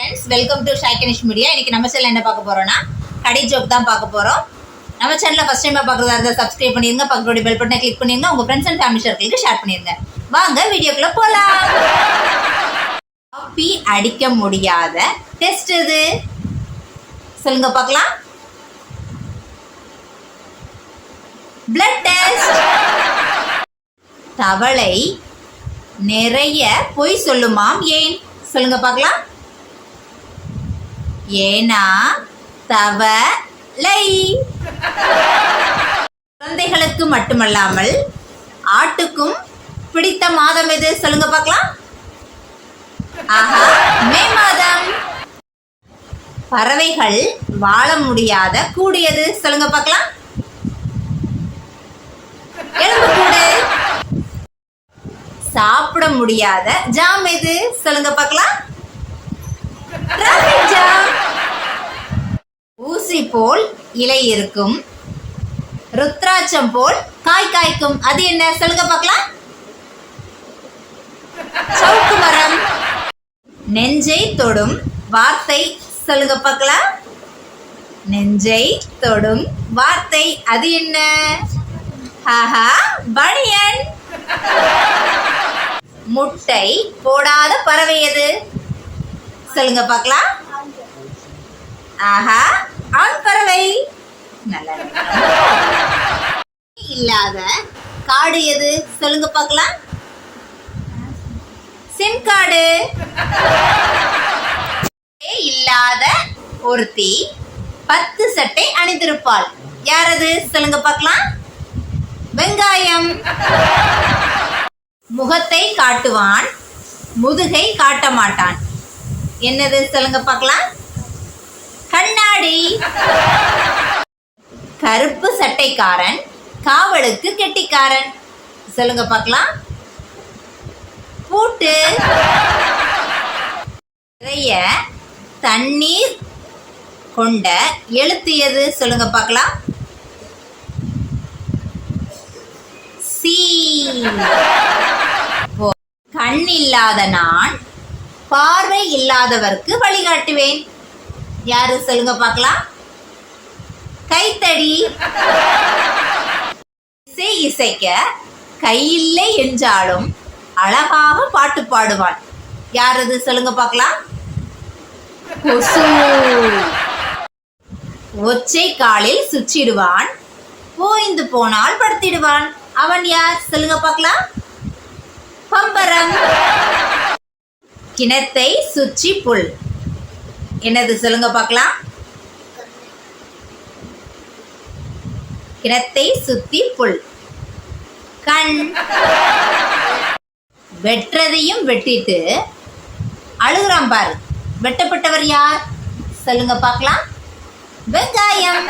Friends welcome to ஷாய்கனிஷ் media இன்னைக்கு நம்ம சேனல் என்ன பார்க்க போறோம்னா கடை ஜோக் தான் பார்க்க போறோம். நம்ம சேனலை ஃபர்ஸ்ட் டைம் பார்க்குறதா இருந்தால் சப்ஸ்கிரைப் பண்ணிருங்க பக்கத்துடைய பெல் பட்டனை கிளிக் பண்ணிருங்க உங்க ஃப்ரெண்ட்ஸ் அண்ட் ஃபேமிலி சர்க்கிளுக்கு ஷேர் பண்ணிருங்க. வாங்க வீடியோக்குள்ள போலாம். காப்பி அடிக்க முடியாத டெஸ்ட் இது சொல்லுங்க பார்க்கலாம். பிளட் டெஸ்ட் தவளை நிறைய பொய் சொல்லுமாம் ஏன்? சொல்லுங்க பார்க்கலாம். ஏனா தவளை குழந்தைகளுக்கு மட்டுமல்லாமல் ஆட்டுக்கும் பிடித்த மாதம் எது? சொல்லுங்க பார்க்கலாம். ஆஹா மே மாதம். பறவைகள் வாழ முடியாத கூடியது சொல்லுங்க பார்க்கலாம். எலும்புக்கூடு சாப்பிட முடியாத ஜாம் எது? சொல்லுங்க பார்க்கலாம். ஊசி போல் இலை இருக்கும். ருத்ராட்சம் போல் காய் காய்க்கும். அது என்ன? சொல்லுங்க பார்க்கலாம். சவுக்கு மரம். நெஞ்சை தொடும் வார்த்தை. சொல்லுங்க பார்க்கலாம். நெஞ்சை தொடும் வார்த்தை. அது என்ன? ஆஹா பனியன். முட்டை போடாத பறவை எது சொல்லுங்க பார்க்கலாம். ஆஹா ஆண் பறவை. இல்லாத காடு எது? சொல்லுங்க பார்க்கலாம். சிம் கார்டு இல்லாத ஒருத்தி பத்து சட்டை அணிந்திருப்பாள். யாரது? சொல்லுங்க பார்க்கலாம். வெங்காயம். முகத்தை காட்டுவான் முதுகை காட்ட மாட்டான் என்னது? சொல்லுங்க பார்க்கலாம். கண்ணாடி. கருப்பு சட்டைக்காரன் காவலுக்கு கெட்டிக்காரன். சொல்லுங்க பார்க்கலாம். பூட்டு. நிறைய தண்ணீர் கொண்ட எழுத்து எது? சொல்லுங்க பார்க்கலாம். சி. கண் இல்லாத நான் பார்வை இல்லாதவர்க்கு வழிகாட்டுவேன். யாரு? சொல்லுங்க பார்க்கலாம். கைத்தடி. இசை இசைக்க கையில்லை என்றாலும் அழகாக பாட்டு பாடுவான் யாரது சொல்லுங்க பார்க்கலாம். கொசு. ஒச்சை காலில் சுற்றிடுவான். ஓய்ந்து போனால் படுத்திடுவான். அவன் யார்? சொல்லுங்க பார்க்கலாம். பம்பரம். கிணத்தை சுற்றி புல். என்னது சொல்லுங்க பார்க்கலாம். கிணத்தை சுத்தி புல். கண். வெட்டுறதையும் வெட்டிட்டு அழுகுறாம் பாரு. வெட்டப்பட்டவர் யார்? சொல்லுங்க பார்க்கலாம். வெங்காயம்.